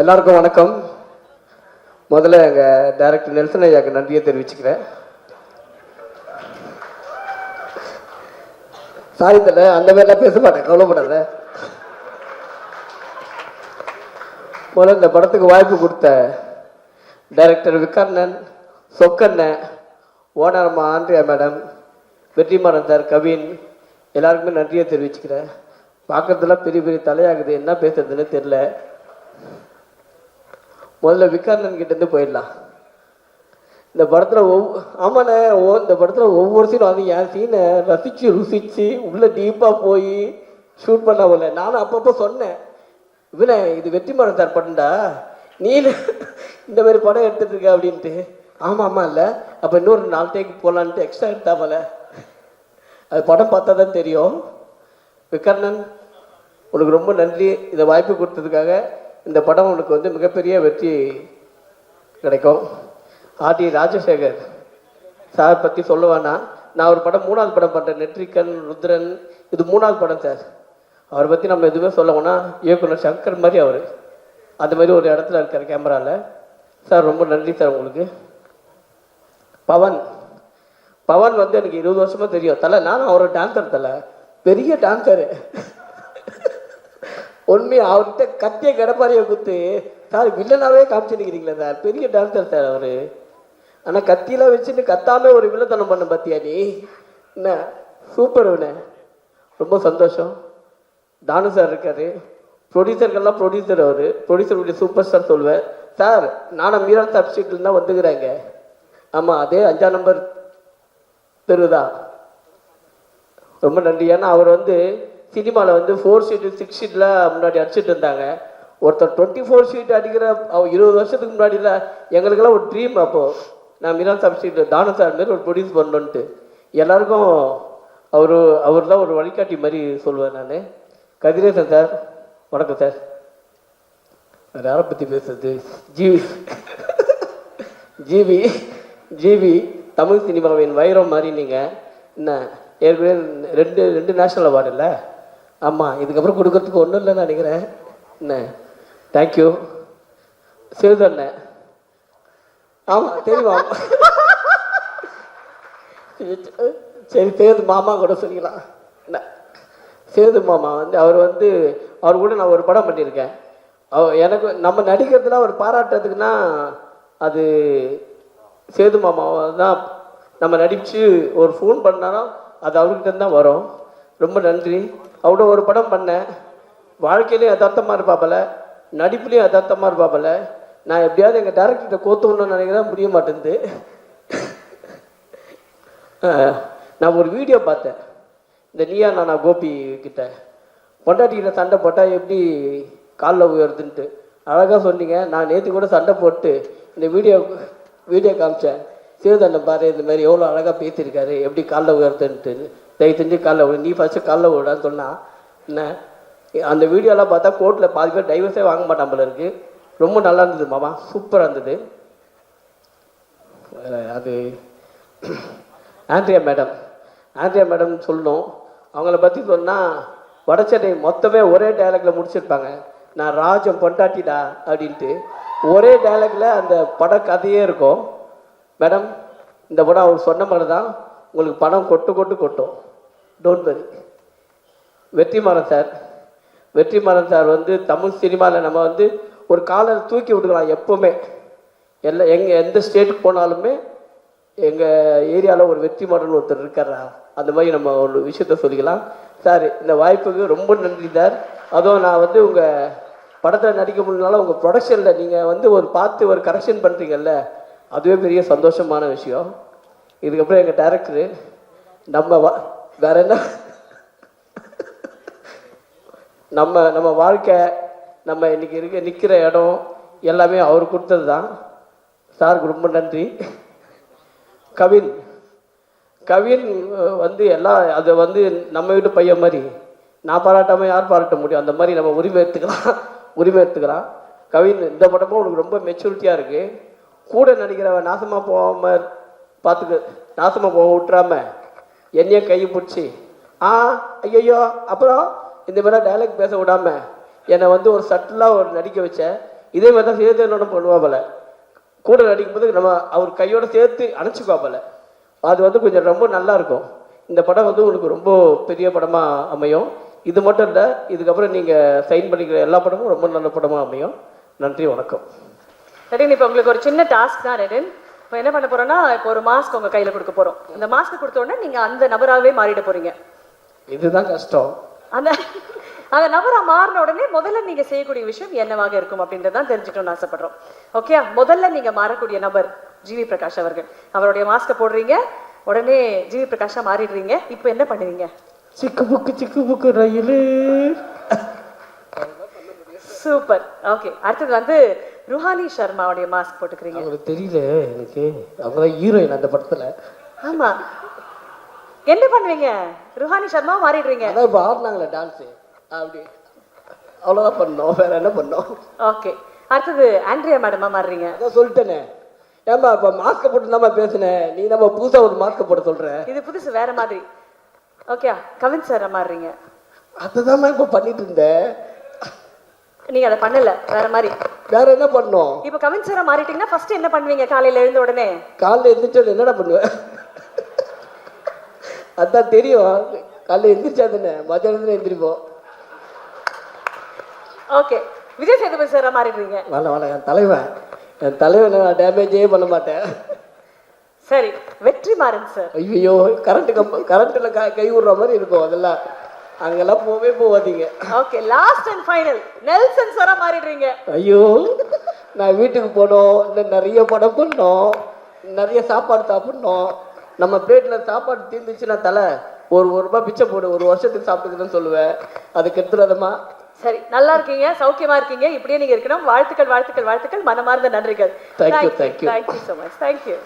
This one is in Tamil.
எல்லாருக்கும் வணக்கம். முதல்ல எங்கள் டைரக்டர் நெல்சன் ஐயாக்கு நன்றியை தெரிவிச்சுக்கிறேன். சாரி தல அந்த மாதிரிலாம் பேச மாட்டேன் கவலைப்படாத. முதல்ல இந்த படத்துக்கு வாய்ப்பு கொடுத்த director Vikarnan Chokkannan ஓனரம்மா Andrea madam Vetrimaaran sir Kavin எல்லாருக்குமே நன்றியை தெரிவிச்சுக்கிறேன். பார்க்கறதுலாம் பெரிய பெரிய தலையாகுது என்ன பேசுறதுன்னு தெரில முதல்ல விக்கர்ணன் கிட்டேருந்து போயிடலாம். இந்த படத்தில் ஒவ் ஆமாண்ணே ஓ இந்த படத்தில் ஒவ்வொரு சீனும் அது என் சீனை ரசித்து ருசித்து உள்ளே டீப்பாக போய் ஷூட் பண்ண போல. நானும் அப்பப்போ சொன்னேன் இவனே இது வெற்றிமாறன் சார் படண்டா நீ இந்த மாதிரி படம் எடுத்துகிட்டு இருக்க? அப்படின்ட்டு. ஆமாம் ஆமாம் இல்லை. அப்போ இன்னொரு நாலு டேக்கு போகலான்ட்டு எக்ஸ்ட்ரா எடுத்தா போல. அது படம் பார்த்தா தான் தெரியும். விக்கர்ணன் உனக்கு ரொம்ப நன்றி. இந்த வாய்ப்பு கொடுத்ததுக்காக இந்த படம் உனக்கு வந்து மிகப்பெரிய வெற்றி கிடைக்கும். ஆர்டி ராஜசேகர் சார் பற்றி சொல்ல நான் ஒரு படம் மூணாவது படம் பண்ணுறேன் நெற்றிக்கன் ருத்ரன் இது மூணாவது படம் சார். அவரை பற்றி நம்ம எதுவுமே சொல்ல இயக்குனர் சங்கர் மாதிரி அவர். அந்த மாதிரி ஒரு இடத்துல இருக்கார் கேமராவில் சார் ரொம்ப நன்றி சார் உங்களுக்கு. பவன். பவன் வந்து எனக்கு இருபது வருஷமாக தெரியும். தலை நானும் அவரோட டான்சர் தலை. பெரிய டான்சரு உண்மை அவர்கிட்ட கத்திய கடப்பாரிய குத்து சார் வில்லனாவே காமிச்சுருக்கிறீங்களா சார் பெரிய டான்சர் சார் அவரு. ஆனால் கத்தியெல்லாம் வச்சுட்டு கத்தாம ஒரு வில்லத்தனம் பண்ண பார்த்தியா நீ? என்ன சூப்பர் ரொம்ப சந்தோஷம். தானு சார் இருக்காரு. ப்ரொடியூசர்கள்லாம் ப்ரொடியூசர் அவர். ப்ரொடியூசருடைய சூப்பர் ஸ்டார் சொல்வேன் சார் நானும் மீரா சப்ஸ்டியூட்ல தான் வந்துக்கிறாங்க. ஆமாம் அதே அஞ்சாம் நம்பர் தெருதான் ரொம்ப நன்றி. ஏன்னா அவர் வந்து சினிமாவில் வந்து ஃபோர் ஷீட்டு சிக்ஸ் ஷீட்டில் முன்னாடி அடிச்சிட்டு இருந்தாங்க. ஒருத்தர் டுவெண்ட்டி ஃபோர் ஷீட் அடிக்கிற இருபது வருஷத்துக்கு முன்னாடியில் எங்களுக்கெல்லாம் ஒரு ட்ரீம் அப்போது நான் மிரான் சாப் ஷீட் தானு சார் மாரி ஒரு ப்ரொடியூஸ் பண்ணணுன்ட்டு எல்லாருக்கும் அவர் அவர் தான் ஒரு வழிகாட்டி மாதிரி சொல்லுவேன் நான். கதிரேசன் சார் வணக்கம் சார். வேறு யாரை பற்றி பேசுறது? ஜிவி ஜிவி ஜிவி தமிழ் சினிமாவின் வைரம் மாதிரி நீங்கள் என்ன ஏற்கனவே ரெண்டு ரெண்டு நேஷனல் அவார்டு இல்லை? ஆமாம் இதுக்கப்புறம் கொடுக்கறதுக்கு ஒன்றும் இல்லைன்னு நினைக்கிறேன். என்ன? தேங்க்யூ சிறுதண்ணன் ஆமாம் தெரியுமா? சரி சேது மாமா கூட சொல்லிக்கலாம். என்ன? சேது மாமா வந்து அவர் வந்து அவர் கூட நான் ஒரு படம் பண்ணியிருக்கேன். அவ எனக்கு நம்ம நடிக்கிறதுல அவர் பாராட்டுறதுக்குன்னா அது சேது மாமாவை தான் நம்ம நடித்து ஒரு ஃபோன் பண்ணாலும் அது அவர்கிட்ட தான் வரும். ரொம்ப நன்றி. அவ்வளோ ஒரு படம் பண்ணேன் வாழ்க்கையிலையும் யதார்த்தமாக இருப்பாப்பல நடிப்புலேயும் யதார்த்தமாக இருப்பாப்பல நான் எப்படியாவது எங்கள் டேரக்டர்கிட்ட கோத்தணும்னு நினைக்கிறேன். முடிய மாட்டேங்குது. நான் ஒரு வீடியோ பார்த்தேன். இந்த நீயா நானா கோபி கிட்ட. பொண்டாட்டிக்கிட்ட சண்டை போட்டால் எப்படி காலில் உயருதுன்ட்டு. அழகாக சொன்னீங்க. நான் நேற்று கூட சண்டை போட்டு இந்த வீடியோ வீடியோ காமிச்சேன். சிவதண்டம் பாரு இந்த மாதிரி எவ்வளோ அழகாக பேசியிருக்காரு. எப்படி காலில் உயர்த்துன்ட்டு தயவு செஞ்சு காலைல விடு. நீ ஃபஸ்ட்டு காலைல விடான்னு சொன்னால் என்ன? அந்த வீடியோலாம் பார்த்தா கோர்ட்டில் பாதி பேர் டைவர்ஸே வாங்க மாட்டான் போல இருக்கு. ரொம்ப நல்லா இருந்தது மாமா. சூப்பராக இருந்தது. அது ஆண்ட்ரியா மேடம். ஆண்ட்ரியா மேடம் சொல்லணும். அவங்கள பற்றி சொன்னால் வடச்சென்னை மொத்தமே ஒரே டைலாக்ல முடிச்சிருப்பாங்க. நான் ராஜம் பொண்டாட்டிடா அப்படின்ட்டு. ஒரே டைலாக்ல அந்த பட கதையே இருக்கும். மேடம் இந்த படம் அவர் சொன்ன மாதிரி தான் உங்களுக்கு பணம் கொட்டு கொட்டு கொட்டும். Don't worry Vetrimaaran sir. Vetrimaaran sir வந்து தமிழ் சினிமாவில் நம்ம வந்து ஒரு காலர் தூக்கி விட்டுக்கலாம் எப்போவுமே. எல்லா எங்கே எந்த ஸ்டேட்டுக்கு போனாலுமே எங்கள் ஏரியாவில் ஒரு வெற்றிமாறன் ஒருத்தர் இருக்காரா? அந்த மாதிரி நம்ம ஒரு விஷயத்த சொல்லிக்கலாம். சார் இந்த வாய்ப்புக்கு ரொம்ப நன்றி சார். அதுவும் நான் வந்து உங்கள் படத்தில் நடிக்க முடியலனாலும் உங்கள் ப்ரொடக்ஷனில் நீங்கள் வந்து ஒரு பார்த்து ஒரு கரெக்ஷன் பண்ணுறீங்கல்ல அதுவே பெரிய சந்தோஷமான விஷயம். இதுக்கப்புறம் எங்கள் டேரக்டரு நம்ம வா வேற என்ன? நம்ம நம்ம வாழ்க்கை நம்ம இன்னைக்கு இருக்க நிற்கிற இடம் எல்லாமே அவர் கொடுத்தது தான் சாருக்கு ரொம்ப நன்றி. கவின். கவின் வந்து எல்லாம் அதை வந்து நம்ம வீட்டு பையன் மாதிரி. நான் பாராட்டாமல் யார் பாராட்ட முடியும்? அந்த மாதிரி நம்ம உரிமை எடுத்துக்கலாம். உரிமை எடுத்துக்கலாம். கவின் இந்த படமும் உனக்கு ரொம்ப மெச்சூரிட்டியாக இருக்குது கூட நடிக்கிறவன் நாசமாக போகாமல் பார்த்துக்க நாசமாக போக விட்டுறாம என்னையே கையை பிடிச்சி ஆ ஐயோ அப்புறம்? இந்த மாதிரி டைலாக் பேச விடாம என்னை வந்து ஒரு சட்டிலாக ஒரு நடிக்க வச்ச இதே மாதிரி தான் சேர்த்து என்னோட பண்ணுவாப்பல கூட நடிக்கும்போது நம்ம அவர் கையோட சேர்த்து அணைச்சிக்குவாப்பல அது வந்து கொஞ்சம் ரொம்ப நல்லா இருக்கும். இந்த படம் வந்து உங்களுக்கு ரொம்ப பெரிய படமாக அமையும். இது மட்டும் இல்லை இதுக்கப்புறம் நீங்கள் சைன் பண்ணிக்கிற எல்லா படமும் ரொம்ப நல்ல படமாக அமையும். நன்றி வணக்கம். ரெடின் இப்போ உங்களுக்கு ஒரு சின்ன டாஸ்க் தான் ரெடின். இப்போ என்ன பண்ண போறோம்னா இப்போ ஒரு மாஸ்க் உங்க கையில கொடுக்க போறோம். இந்த மாஸ்க் கொடுத்த உடனே நீங்க அந்த நபராகவே மாறிட போறீங்க. இதுதான் கஷ்டம். அந்த அந்த நபரா மாறின உடனே முதல்ல நீங்க செய்யக்கூடிய விஷயம் என்னவாக இருக்கும் அப்படின்றதான் தெரிஞ்சுக்கணும்னு ஆசைப்படுறோம். ஓகே முதல்ல நீங்க மாறக்கூடிய நபர் ஜிவி பிரகாஷ் அவர்கள். அவருடைய மாஸ்கை போடுறீங்க உடனே ஜிவி பிரகாஷா மாறிடுறீங்க. இப்போ என்ன பண்ணுவீங்க? சிக்கு புக்கு சிக்கு புக்கு ரயிலு. சூப்பர். ஓகே அடுத்தது வந்து ருஹானி சர்மாவுடைய மாஸ்க் போட்டுக்கிறீங்க. அவங்களுக்கு தெரியல எனக்கு அவங்க தான் ஹீரோயின் அந்த படத்தில். ஆமா. என்ன பண்ணுவீங்க? ருஹானி சர்மா மாறிடுறீங்க அதான் இப்போ ஆடினாங்களே டான்ஸு அப்படி. அவ்வளோதான் பண்ணோம். வேற என்ன பண்ணோம்? ஓகே அடுத்தது ஆண்ட்ரியா மேடமா மாறுறீங்க. அதான் சொல்லிட்டேனே. ஏம்மா இப்போ மாஸ்க்கை போட்டு தாம்மா பேசுனேன் நீ நம்ம புதுசாக ஒரு மாஸ்க்கை போட சொல்கிற இது புதுசு வேற மாதிரி. ஓகே கவின் சார் மாறுறீங்க. அதுதாம்மா இப்போ பண்ணிட்டு இருந்தேன். நீங்க அதை பண்ணல வேற மாதிரி. வேற என்ன பண்ணோம்? இப்போ கவின் சாரா மாறிட்டீங்கன்னா ஃபர்ஸ்ட் என்ன பண்ணுவீங்க? காலையில எழுந்த உடனே? காலைல எந்திரிச்சு என்னடா பண்ணுவேன் அதான் தெரியும். காலைல எந்திரிச்சா தானே மத்தியானத்துல எந்திரிப்போம். ஓகே விஜய் சேதுபதி சாரா மாறிடுறீங்க. வேணாம் வேணாம் என் தலைவன். என் தலைவனை நான் டேமேஜே பண்ண மாட்டேன். சரி வெற்றி மாறன் சார் ஐயோ கரண்ட் கம்ப கரண்ட்டில் க கை விடுற மாதிரி இருக்கும் அதெல்லாம். அங்கெல்லாம் போவே போகாதீங்க okay last and final Nelson சாரா மாறிடுறீங்க. ஐயோ நான் வீட்டுக்கு போனோம். இன்னும் நிறைய படம் பண்ணோம். நிறைய சாப்பாடு சாப்பிடணும். நம்ம பிளேட்டில் சாப்பாடு தீர்ந்துச்சுன்னா தலை ஒரு ஒரு ரூபாய் பிச்சை போடு. ஒரு வருஷத்துக்கு சாப்பிட்டுக்கிறேன்னு சொல்லுவேன். அதுக்கு எடுத்துடாதம்மா. சரி நல்லா இருக்கீங்க சௌக்கியமா இருக்கீங்க. இப்படியே நீங்க இருக்கணும். வாழ்த்துக்கள் வாழ்த்துக்கள் வாழ்த்துக்கள். மனமார்ந்த நன்றிகள். Thank you. Thank you so much thank you